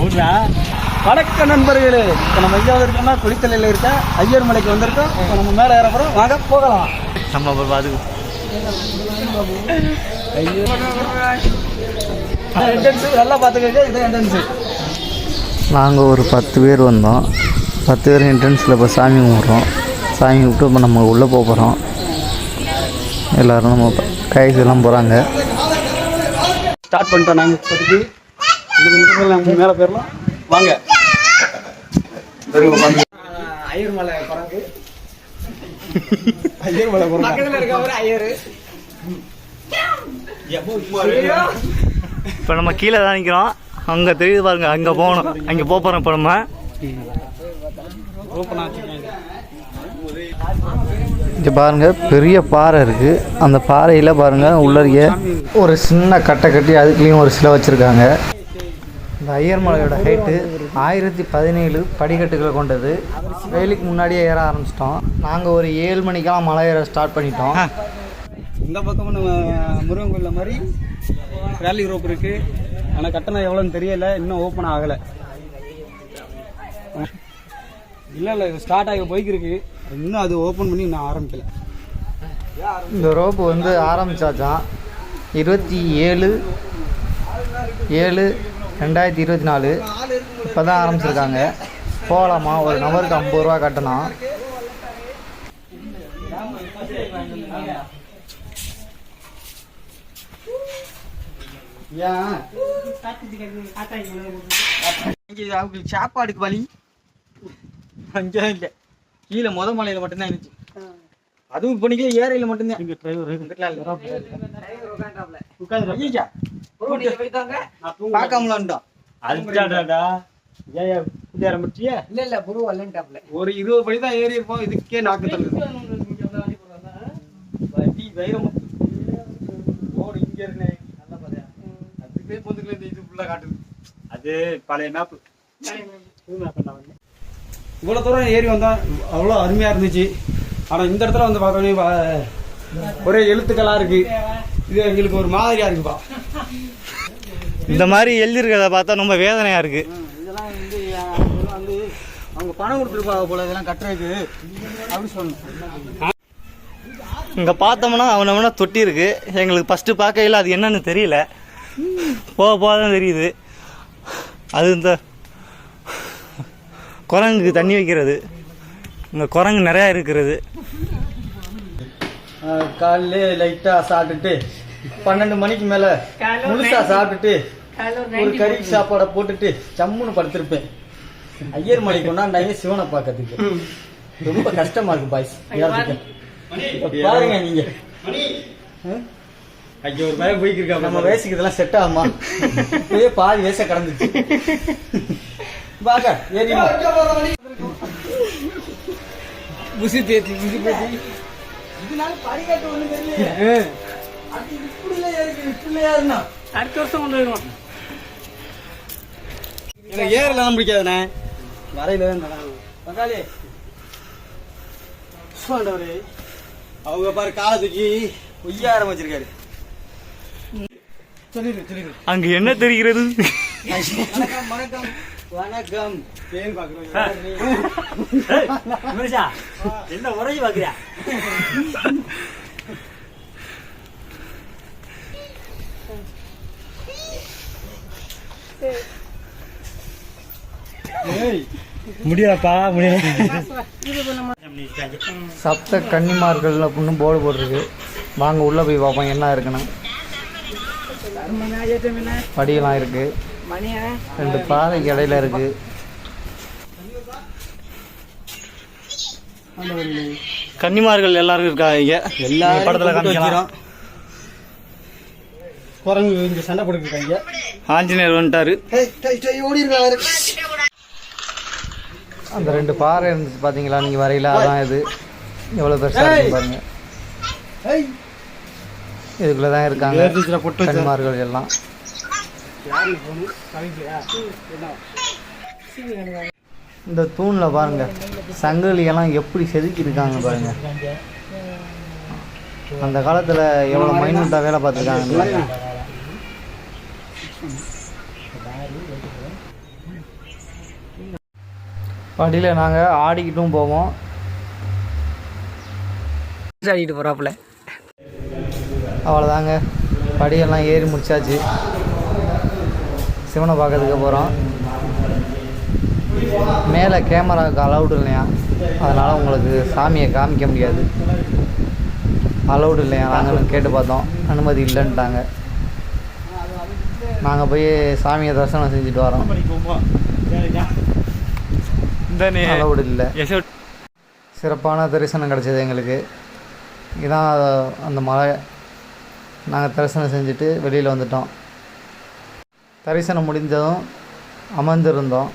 ஓடுறா வணக்க நண்பர்களே இப்போ நம்ம எங்கே வந்திருக்கோம்னா குளித்தலையில் இருக்க ஐயர் மலைக்கு வந்திருக்கோம். இப்போ நம்ம மேலே ஏற போகிறோம் வாங்க போகலாம். நம்ம அது என்ட்ரன்ஸு நல்லா பார்த்துக்கங்க. இது என்ட்ரன்ஸு நாங்கள் ஒரு பத்து பேர் வந்தோம். பத்து பேர் என்ட்ரன்ஸில் இப்போ சாமி கும்பிட்றோம். சாமி கும்பிட்டு இப்போ நம்ம உள்ளே போக போகிறோம் எல்லோரும் நம்ம கைஸ் எல்லாம் போகிறாங்க ஸ்டார்ட் பண்ணிட்டோம் நாங்கள் இப்போதைக்கு நம்ம மேலே போயிடலாம். வாங்க. ஐயர் மலை குரங்கு. ஐயர் மலை குரங்கு. பக்கத்தில் இருக்க ஒரு ஐயர். இப்போ நம்ம கீழே தான் நிற்கிறோம் அங்கே தெரியுது பாருங்க அங்கே போகணும். அங்கே போக போகிறோம் இப்போ நம்ம. ஓப்பன் ஆச்சுக்கோங்க இங்கே பாருங்க பெரிய பாறை இருக்குது அந்த பாறையில் பாருங்க உள்ளறிய ஒரு சின்ன கட்டை கட்டி அதுக்குள்ளேயும் ஒரு சிலை வச்சுருக்காங்க. இந்த ஐயர் மலையோட ஹைட்டு ஆயிரத்தி பதினேழு படிக்கட்டுகளை கொண்டது. வெயிலுக்கு முன்னாடியே ஏற ஆரம்பிச்சிட்டோம். நாங்கள் ஒரு ஏழு மணிக்கெல்லாம் மலை ஏற ஸ்டார்ட் பண்ணிட்டோம். இந்த பக்கமும் நம்ம முருகன் கோயிலில் மாதிரி வேலி ரோப் இருக்குது ஆனால் கட்டணம் எவ்வளோன்னு தெரியலை. இன்னும் ஓப்பன் ஆகலை. இல்லை இல்லை ஸ்டார்ட் ஆகி போய்க்கு இருக்கு. இன்னும் அது ஓப்பன் பண்ணி இன்னும் ஆரம்பிக்கல. இந்த ரோப்பு வந்து ஆரம்பிச்சாச்சான் இருபத்தி ஏழு ஏழு ரெண்டாயிரத்தி இருபத்தி நாலு. இப்போ தான் ஆரம்பிச்சிருக்காங்க. போகலாமா ஒரு நபருக்கு ஐம்பது ரூபா கட்டணும். சாப்பாடுக்கு வழி அங்கே இல்லை கீழே முத மலையில் மட்டும்தான் இருந்துச்சு. அதுவும் இப்போ நீங்கள் ஏரையில் மட்டும்தான். இங்கே டிரைவர் பார்க்காமல வந்துட்டோம் அதுடாடா ஏன் புதிய ஆரம்பிச்சியா இல்ல இல்ல புரு வரலன்ட்டாப்ல. ஒரு இருபது படி தான் ஏறி இருப்போம். இதுக்கே நாக்கு தள்ளுது. வண்டி வைரம் ரோடு இங்க இருந்தே நல்ல பாதையா அதுக்கே பொந்துக்குள்ள இந்த இது ஃபுல்லா காட்டுது. அது பழைய மேப்பு இவ்வளோ தூரம் ஏறி வந்தோம் அவ்வளோ அருமையாக இருந்துச்சு. ஆனால் இந்த இடத்துல வந்து பார்த்தோன்னே ஒரே எழுத்துக்களாக இருக்கு. இது எங்களுக்கு ஒரு மாதிரியா இருக்குப்பா இந்த மாதிரி எழுதிருக்கிறத பார்த்தா ரொம்ப வேதனையாக இருக்குது இதெல்லாம் வந்து இதெல்லாம் வந்து அவங்க பணம் கொடுத்துருப்பாங்க போல இதெல்லாம் கட்டுறதுக்கு. அப்படி சொல்லணும். இங்கே பார்த்தோம்னா அவனவனா தொட்டி இருக்கு. எங்களுக்கு ஃபஸ்ட்டு பார்க்கையில் அது என்னன்னு தெரியல. போக போக தான் தெரியுது. அது இந்த குரங்குக்கு தண்ணி வைக்கிறது. இங்கே குரங்கு நிறையா இருக்கிறது. காலையில லைட்டா சாப்பிட்டுட்டு பன்னெண்டு மணிக்கு மேல முழுசா சாப்பிட்டுட்டு ஒரு கறி சாப்பாடை போட்டுட்டு சம்முன்னு படுத்திருப்பேன். ஐயர் மலை கொண்டாண்டாங்க சிவனை பார்க்கறதுக்கு. ரொம்ப கஷ்டமா இருக்கு பாய்ஸ் பாருங்க நீங்க. ஐயோ ஒரு நம்ம வயசுக்கு இதெல்லாம் செட் ஆகுமா? இப்பவே பாதி வயசை கடந்துச்சு. வாங்க ஏறி முசி தேத்தி முசி தேத்தி. இதனால படிக்கட்டு ஒண்ணு தெரியல அது இப்படில ஏறி இப்படில ஏறினா அடுத்த வருஷம் கொண்டு வருவோம். எனக்கு ஏறலாம் பிடிக்காதுண்ணே. வரையில தான் பங்காளி. சொல்றவரு அவங்க பாரு காலை தூக்கி ஒய்ய ஆரம்பிச்சிருக்காரு அங்கே என்ன தெரிகிறது? வணக்கம் வணக்கம் வணக்கம். பாக்குறோம் என்ன உரைஞ்சு பாக்குறியா முடியாப்பா முடியாது சப்த கன்னிமார்கள் அப்படின்னு போர்டு போட்டிருக்கு. வாங்க உள்ளே போய் பார்ப்போம் என்ன இருக்குன்னு. படியெல்லாம் இருக்கு. மணியா ரெண்டு பாதைக்கு இடையில இருக்கு. கன்னிமார்கள் எல்லாரும் இருக்காங்க எல்லாரும் படத்துல வைக்கிறோம். குரங்கு இங்க சண்டை போட்டுருக்காங்க ஆஞ்சநேயர் வந்துட்டாரு. அந்த ரெண்டு பாறை இருந்துச்சு பாத்தீங்களா? நீங்க வரையில அதான் இது. எவ்வளவு பெருசா இருக்கு பாருங்க. இதுக்குள்ள தான் இருக்காங்க. கன்னிமார்கள் எல்லாம். இந்த தூண்ல பாருங்க சங்கிலி எல்லாம் எப்படி செதுக்கி இருக்காங்க பாருங்க. அந்த காலத்துல எவ்வளவு மைனூட்டா வேலை பார்த்துருக்காங்க படியில் நாங்கள் ஆடிக்கிட்டும் போவோம். ஆடிட்டு போறாப்புல. அவ்வளோதாங்க படியெல்லாம் ஏறி முடிச்சாச்சு. சிவனை பார்க்கறதுக்கு போகிறோம் மேலே கேமராவுக்கு அலௌடு இல்லையா? அதனால் உங்களுக்கு சாமியை காமிக்க முடியாது. அலௌடு இல்லையா? நாங்களும் கேட்டு பார்த்தோம். அனுமதி இல்லைன்ட்டாங்க. நாங்கள் போய் சாமியை தரிசனம் செஞ்சுட்டு வரோம். அலௌடு இல்லை. சிறப்பான தரிசனம் கிடச்சிது எங்களுக்கு. இதான் அந்த மலை. நாங்கள் தரிசனம் செஞ்சுட்டு வெளியில் வந்துட்டோம். தரிசனம் முடிந்ததும் அமர்ந்திருந்தோம்.